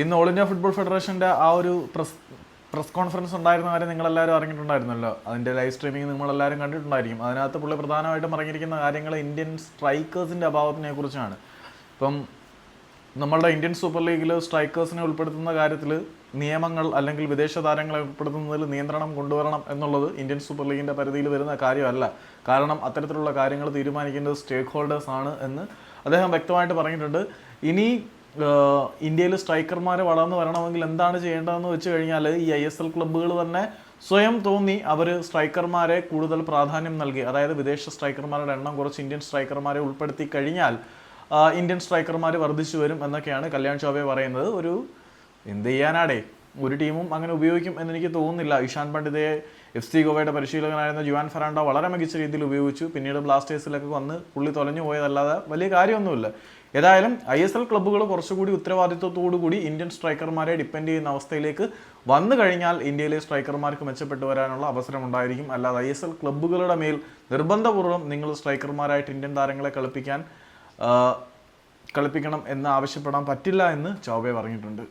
ഇന്ന് all India football ഫെഡറേഷന്റെ ആ ഒരു പ്രസ് പ്രസ് കോൺഫറൻസ് ഉണ്ടായിരുന്ന കാര്യം നിങ്ങളെല്ലാവരും അറിഞ്ഞിട്ടുണ്ടായിരുന്നല്ലോ. അതിന്റെ ലൈവ് സ്ട്രീമിംഗ് നിങ്ങളെല്ലാവരും കണ്ടിട്ടുണ്ടായിരിക്കും. അതിനകത്ത് പുള്ളി പ്രധാനമായിട്ടും പറഞ്ഞിരിക്കുന്ന കാര്യങ്ങൾ ഇന്ത്യൻ സ്ട്രൈക്കേഴ്സിന്റെ അഭാവത്തിനെ കുറിച്ചാണ് ഇപ്പം നമ്മളുടെ ഇന്ത്യൻ സൂപ്പർ ലീഗിൽ സ്ട്രൈക്കേഴ്സിനെ ഉൾപ്പെടുത്തുന്ന കാര്യത്തിൽ നിയമങ്ങൾ അല്ലെങ്കിൽ വിദേശ താരങ്ങളെ ഉൾപ്പെടുത്തുന്നതിൽ നിയന്ത്രണം കൊണ്ടുവരണം എന്നുള്ളത് ഇന്ത്യൻ സൂപ്പർ ലീഗിന്റെ പരിധിയിൽ വരുന്ന കാര്യമല്ല. കാരണം അത്തരത്തിലുള്ള കാര്യങ്ങൾ തീരുമാനിക്കേണ്ടത് സ്റ്റേക്ക് ഹോൾഡേഴ്സ് ആണ് എന്ന് അദ്ദേഹം വ്യക്തമായിട്ട് പറഞ്ഞിട്ടുണ്ട്. ഇനി ഇന്ത്യയിൽ സ്ട്രൈക്കർമാർ വളർന്നു വരണമെങ്കിൽ എന്താണ് ചെയ്യേണ്ടതെന്ന് വെച്ച് കഴിഞ്ഞാൽ ഈ ഐ എസ് എൽ ക്ലബ്ബുകൾ തന്നെ സ്വയം തോന്നി അവർ സ്ട്രൈക്കർമാരെ കൂടുതൽ പ്രാധാന്യം നൽകി. അതായത് വിദേശ സ്ട്രൈക്കർമാരുടെ എണ്ണം കുറച്ച് ഇന്ത്യൻ സ്ട്രൈക്കർമാരെ ഉൾപ്പെടുത്തി കഴിഞ്ഞാൽ ഇന്ത്യൻ സ്ട്രൈക്കർമാർ വർദ്ധിച്ചു വരും എന്നൊക്കെയാണ് കല്യാൺ ചോബെ പറയുന്നത്. ഒരു എന്ത് ചെയ്യാനാടേ? ഒരു ടീമും അങ്ങനെ ഉപയോഗിക്കും എന്ന് എനിക്ക് തോന്നുന്നില്ല. ഇഷാൻ പണ്ഡിതയെ എഫ് സി ഗോവയുടെ പരിശീലകനായിരുന്ന ജുവാൻ ഫെറാണ്ടോ വളരെ മികച്ച രീതിയിൽ ഉപയോഗിച്ചു. പിന്നീട് ബ്ലാസ്റ്റേഴ്സിലൊക്കെ വന്ന് പുള്ളി തൊലഞ്ഞു പോയതല്ലാതെ വലിയ കാര്യമൊന്നുമില്ല. ഏതായാലും ഐ എസ് എൽ ക്ലബ്ബുകൾ കുറച്ചുകൂടി ഉത്തരവാദിത്വത്തോടു കൂടി ഇന്ത്യൻ സ്ട്രൈക്കർമാരെ ഡിപ്പെൻഡ് ചെയ്യുന്ന അവസ്ഥയിലേക്ക് വന്നു കഴിഞ്ഞാൽ ഇന്ത്യയിലെ സ്ട്രൈക്കർമാർക്ക് മെച്ചപ്പെട്ടു വരാനുള്ള അവസരം ഉണ്ടായിരിക്കും അല്ലാതെ ഐ എസ് എൽ ക്ലബ്ബുകളുടെ മേൽ നിർബന്ധപൂർവം നിങ്ങൾ സ്ട്രൈക്കർമാരായിട്ട് ഇന്ത്യൻ താരങ്ങളെ കളിപ്പിക്കാൻ കളിപ്പിക്കണം എന്ന് ആവശ്യപ്പെടാൻ പറ്റില്ല എന്ന് ചൗബെ പറഞ്ഞിട്ടുണ്ട്.